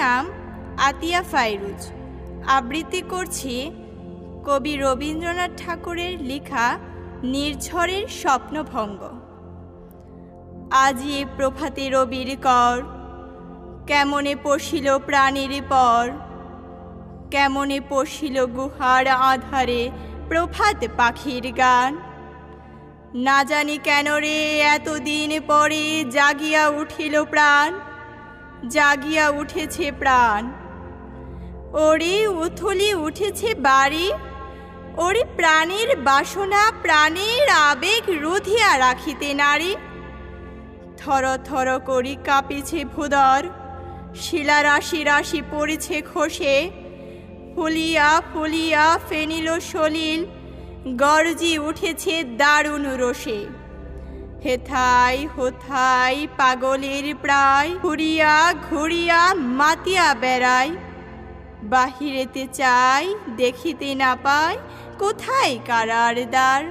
নাম আতিয়া ফাইরুজ। আবৃত্তি করছি কবি রবীন্দ্রনাথ ঠাকুরের লেখা নির্ঝরের স্বপ্নভঙ্গ। আজি প্রভাতে রবির কর, কেমনে পশিল প্রাণীর পর, কেমনে পশিল গুহার আধারে প্রভাত পাখির গান। না জানি কেন রে, এতদিন পরে জাগিয়া উঠিল প্রাণ। জাগিয়া উঠেছে প্রাণ। ওরে উথলি উঠেছে বাড়ি, ওরে প্রাণের বাসনা, প্রাণের আবেগ রুধিয়া রাখিতে নারী। থর থর করি কাঁপিছে ভুদর শিলা রাশি রাশি পড়েছে খসে। ফুলিয়া ফুলিয়া ফেনিল সলিল, গর্জি উঠেছে দারুণ রোষে। হেথাই হোথাই পাগলের প্রায়, ঘুরিয়া ঘুরিয়া মাতিয়া বেড়ায় বাহিরেতে চাই, দেখিতে না পায় কোথায় কারার দ্বার?